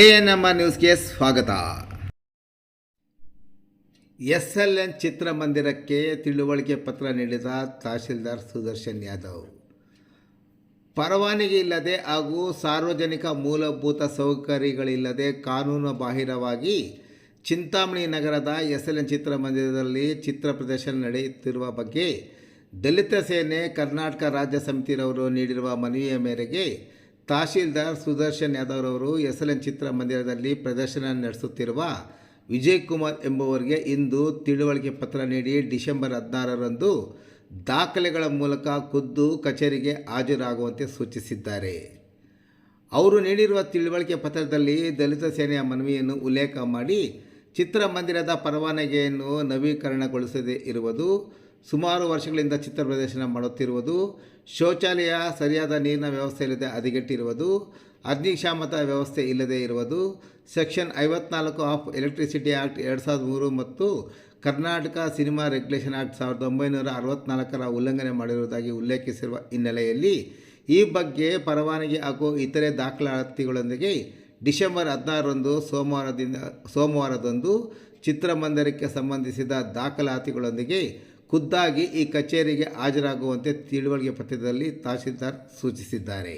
A N M ನ್ಯೂಸ್ಗೆ ಸ್ವಾಗತ. S L N ಚಿತ್ರಮಂದಿರಕ್ಕೆ ತಿಳುವಳಿಕೆ ಪತ್ರ ನೀಡಿದ ತಹಶೀಲ್ದಾರ್ ಸುದರ್ಶನ್ ಯಾದವ್. ಪರವಾನಗಿ ಇಲ್ಲದೆ ಹಾಗೂ ಸಾರ್ವಜನಿಕ ಮೂಲಭೂತ ಸೌಕರ್ಯಗಳಿಲ್ಲದೆ ಕಾನೂನು ಬಾಹಿರವಾಗಿ ಚಿಂತಾಮಣಿ ನಗರದ ಎಸ್ ಎಲ್ ಎನ್ ಚಿತ್ರಮಂದಿರದಲ್ಲಿ ಚಿತ್ರ ಪ್ರದರ್ಶನ ನಡೆಯುತ್ತಿರುವ ಬಗ್ಗೆ ದಲಿತ ಸೇನೆ ಕರ್ನಾಟಕ ರಾಜ್ಯ ಸಮಿತಿರವರು ನೀಡಿರುವ ಮನವಿಯ ಮೇರೆಗೆ ತಹಶೀಲ್ದಾರ್ ಸುದರ್ಶನ್ ಯಾದವ್ ರವರು ಎಸ್ ಎಲ್ ಎನ್ ಚಿತ್ರಮಂದಿರದಲ್ಲಿ ಪ್ರದರ್ಶನ ನಡೆಸುತ್ತಿರುವ ವಿಜಯ್ ಕುಮಾರ್ ಎಂಬುವರಿಗೆ ಇಂದು ತಿಳುವಳಿಕೆ ಪತ್ರ ನೀಡಿ ಡಿಸೆಂಬರ್ ಹದಿನಾರರಂದು ದಾಖಲೆಗಳ ಮೂಲಕ ಖುದ್ದು ಕಚೇರಿಗೆ ಹಾಜರಾಗುವಂತೆ ಸೂಚಿಸಿದ್ದಾರೆ. ಅವರು ನೀಡಿರುವ ತಿಳುವಳಿಕೆ ಪತ್ರದಲ್ಲಿ ದಲಿತ ಸೇನೆಯ ಮನವಿಯನ್ನು ಉಲ್ಲೇಖ ಮಾಡಿ ಚಿತ್ರಮಂದಿರದ ಪರವಾನಗಿಯನ್ನು ನವೀಕರಣಗೊಳಿಸದೇ ಇರುವುದು ಸುಮಾರು ವರ್ಷಗಳಿಂದ ಚಿತ್ರ ಪ್ರದರ್ಶನ ಮಾಡುತ್ತಿರುವುದು, ಶೌಚಾಲಯ ಸರಿಯಾದ ನೀರಿನ ವ್ಯವಸ್ಥೆ ಇಲ್ಲದೆ ಹದಗೆಟ್ಟಿರುವುದು, ಅಗ್ನಿಶಾಮಕ ವ್ಯವಸ್ಥೆ ಇಲ್ಲದೇ ಇರುವುದು, ಸೆಕ್ಷನ್ ಐವತ್ನಾಲ್ಕು ಆಫ್ ಎಲೆಕ್ಟ್ರಿಸಿಟಿ ಆ್ಯಕ್ಟ್ ಎರಡು ಸಾವಿರದ ಮೂರು ಮತ್ತು ಕರ್ನಾಟಕ ಸಿನಿಮಾ ರೆಗ್ಯುಲೇಷನ್ ಆ್ಯಕ್ಟ್ ಸಾವಿರದ ಒಂಬೈನೂರ ಅರವತ್ನಾಲ್ಕರ ಉಲ್ಲಂಘನೆ ಮಾಡಿರುವುದಾಗಿ ಉಲ್ಲೇಖಿಸಿರುವ ಹಿನ್ನೆಲೆಯಲ್ಲಿ ಈ ಬಗ್ಗೆ ಪರವಾನಗಿ ಹಾಗೂ ಇತರೆ ದಾಖಲಾತಿಗಳೊಂದಿಗೆ ಡಿಸೆಂಬರ್ ಹದಿನಾರರಂದು ಸೋಮವಾರದಿಂದ ಸೋಮವಾರದಂದು ಚಿತ್ರಮಂದಿರಕ್ಕೆ ಸಂಬಂಧಿಸಿದ ದಾಖಲಾತಿಗಳೊಂದಿಗೆ ಖುದ್ದಾಗಿ ಈ ಕಚೇರಿಗೆ ಹಾಜರಾಗುವಂತೆ ತಿಳುವಳಿಕೆ ಪತ್ರದಲ್ಲಿ ತಹಸೀಲ್ದಾರ್ ಸೂಚಿಸಿದ್ದಾರೆ.